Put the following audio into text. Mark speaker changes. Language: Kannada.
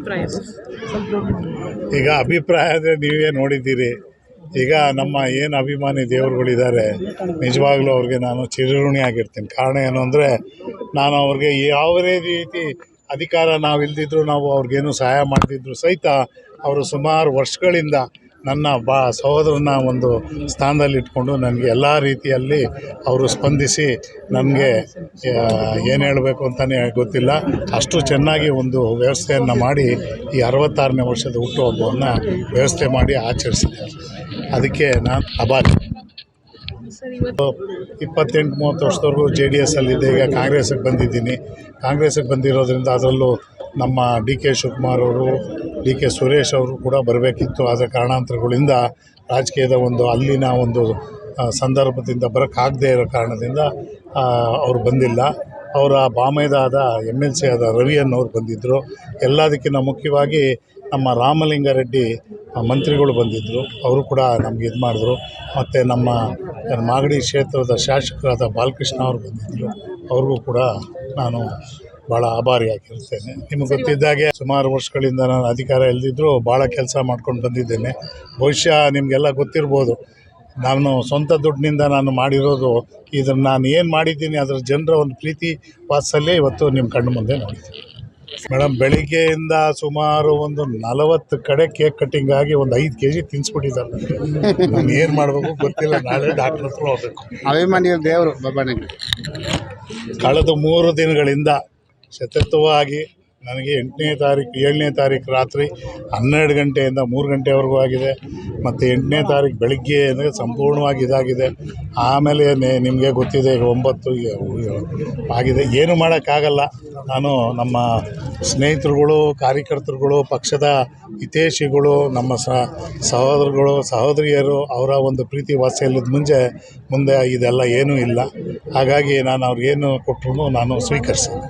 Speaker 1: ಅಭಿಪ್ರಾಯ
Speaker 2: ಈಗ ಅಭಿಪ್ರಾಯ ಅಂದರೆ ನೀವೇ ನೋಡಿದ್ದೀರಿ. ಈಗ ನಮ್ಮ ಏನು ಅಭಿಮಾನಿ ದೇವರುಗಳಿದ್ದಾರೆ, ನಿಜವಾಗ್ಲೂ ಅವ್ರಿಗೆ ನಾನು ಚಿರಋಣಿ ಆಗಿರ್ತೀನಿ. ಕಾರಣ ಏನು ಅಂದರೆ, ನಾನು ಅವ್ರಿಗೆ ಯಾವುದೇ ರೀತಿ ಅಧಿಕಾರ ನಾವು ಇಲ್ದಿದ್ರು ನಾವು ಅವ್ರಿಗೇನು ಸಹಾಯ ಮಾಡ್ತಿದ್ರು ಸಹಿತ, ಅವರು ಸುಮಾರು ವರ್ಷಗಳಿಂದ ನನ್ನ ಬಾ ಸಹೋದರನ ಒಂದು ಸ್ಥಾನದಲ್ಲಿ ಇಟ್ಕೊಂಡು ನನಗೆ ಎಲ್ಲ ರೀತಿಯಲ್ಲಿ ಅವರು ಸ್ಪಂದಿಸಿ ನನಗೆ ಏನು ಹೇಳಬೇಕು ಅಂತಲೇ ಗೊತ್ತಿಲ್ಲ. ಅಷ್ಟು ಚೆನ್ನಾಗಿ ಒಂದು ವ್ಯವಸ್ಥೆಯನ್ನು ಮಾಡಿ ಈ ಅರವತ್ತಾರನೇ ವರ್ಷದ ಹುಟ್ಟುಹಬ್ಬವನ್ನು ವ್ಯವಸ್ಥೆ ಮಾಡಿ ಆಚರಿಸಿದ್ದಾರೆ. ಅದಕ್ಕೆ ನಾನು ಅಭಾರಿ. ಇಪ್ಪತ್ತೆಂಟು ಮೂವತ್ತು ವರ್ಷದವರೆಗೂ ಜೆ ಡಿ ಎಸ್ ಅಲ್ಲಿದ್ದೆ ಈಗ ಕಾಂಗ್ರೆಸ್ಸಿಗೆ ಬಂದಿದ್ದೀನಿ. ಕಾಂಗ್ರೆಸ್ಸಿಗೆ ಬಂದಿರೋದ್ರಿಂದ ಅದರಲ್ಲೂ ನಮ್ಮ ಡಿ ಕೆ ಶಿವಕುಮಾರ್ ಅವರು ಡಿ ಕೆ ಸುರೇಶ್ ಅವರು ಕೂಡ ಬರಬೇಕಿತ್ತು. ಆದರೆ ಕಾರಣಾಂತರಗಳಿಂದ ರಾಜಕೀಯದ ಒಂದು ಅಲ್ಲಿನ ಒಂದು ಸಂದರ್ಭದಿಂದ ಬರೋಕ್ಕಾಗದೇ ಇರೋ ಕಾರಣದಿಂದ ಅವರು ಬಂದಿಲ್ಲ. ಅವರ ಬಾಮೈದಾದ ಎಂ ಎಲ್ ಸಿ ಆದ ರವಿ ಅನ್ನೋರು ಬಂದಿದ್ದರು ಎಲ್ಲದಕ್ಕಿಂತ ಮುಖ್ಯವಾಗಿ ನಮ್ಮ ರಾಮಲಿಂಗಾರೆಡ್ಡಿ ಮಂತ್ರಿಗಳು ಬಂದಿದ್ದರು ಅವರು ಕೂಡ ನಮ್ಗೆ ಇದು ಮಾಡಿದ್ರು. ಮತ್ತು ನಮ್ಮ ಮಾಗಡಿ ಕ್ಷೇತ್ರದ ಶಾಸಕರಾದ ಬಾಲಕೃಷ್ಣ ಅವರು ಬಂದಿದ್ದರು ಅವ್ರಿಗೂ ಕೂಡ ನಾನು ಭಾಳ ಆಭಾರಿಯಾಗಿರ್ತೇನೆ ನಿಮಗೆ ಗೊತ್ತಿದ್ದಾಗೆ ಸುಮಾರು ವರ್ಷಗಳಿಂದ ನಾನು ಅಧಿಕಾರ ಇಲ್ದಿದ್ದರೂ ಭಾಳ ಕೆಲಸ ಮಾಡ್ಕೊಂಡು ಬಂದಿದ್ದೇನೆ. ಬಹುಶಃ ನಿಮಗೆಲ್ಲ ಗೊತ್ತಿರ್ಬೋದು. ನಾನು ಸ್ವಂತ ದುಡ್ಡಿನಿಂದ ನಾನು ಮಾಡಿರೋದು ಇದನ್ನು ನಾನು ಏನು ಮಾಡಿದ್ದೀನಿ ಅದರ ಜನರ ಒಂದು ಪ್ರೀತಿ ವಾತ್ಸಲ್ಯ ಇವತ್ತು ನಿಮ್ಮ ಕಣ್ಣು ಮುಂದೆ ನೋಡಿದ್ದೀನಿ ಮೇಡಮ್ ಬೆಳಿಗ್ಗೆಯಿಂದ ಸುಮಾರು ಒಂದು ನಲವತ್ತು ಕಡೆ ಕೇಕ್ ಕಟ್ಟಿಂಗ್ ಆಗಿ ಒಂದು ಐದು ಕೆ ಜಿ ತಿನ್ನಿಸ್ಬಿಟ್ಟಿದ್ದಾರೆ ನಾನು ಏನು ಮಾಡಬೇಕು ಗೊತ್ತಿಲ್ಲ ನಾಳೆ ಡಾಕ್ಟ್ರ್ ಹತ್ರ ಹೋಗ್ಬೇಕು.
Speaker 3: ಅಭಿಮಾನಿಯ ದೇವರು ಬಾಬಾನಿಗೆ
Speaker 2: ಕಳೆದ ಮೂರು ದಿನಗಳಿಂದ ಸತತವಾಗಿ ನನಗೆ ಎಂಟನೇ ತಾರೀಕು, ಏಳನೇ ತಾರೀಕು ರಾತ್ರಿ ಹನ್ನೆರಡು ಗಂಟೆಯಿಂದ ಮೂರು ಗಂಟೆವರೆಗೂ ಆಗಿದೆ. ಮತ್ತು ಎಂಟನೇ ತಾರೀಕು ಬೆಳಗ್ಗೆ ಅಂದರೆ ಸಂಪೂರ್ಣವಾಗಿ ಇದಾಗಿದೆ. ಆಮೇಲೆ ನಿಮಗೆ ಗೊತ್ತಿದೆ, ಈಗ ಒಂಬತ್ತು ಆಗಿದೆ. ಏನು ಮಾಡೋಕ್ಕಾಗಲ್ಲ. ನಾನು ನಮ್ಮ ಸ್ನೇಹಿತರುಗಳು, ಕಾರ್ಯಕರ್ತರುಗಳು, ಪಕ್ಷದ ಹಿತೇಶಿಗಳು ನಮ್ಮ ಸಹೋದರಗಳು ಸಹೋದರಿಯರು, ಅವರ ಒಂದು ಪ್ರೀತಿ ವಾತ್ಸಲ್ಯದ ಮುಂಚೆ, ಮುಂದೆ ಇದೆಲ್ಲ ಏನೂ ಇಲ್ಲ. ಹಾಗಾಗಿ ನಾನು ಅವ್ರಿಗೇನು ಕೊಟ್ಟರು ನಾನು ಸ್ವೀಕರಿಸಿದೆ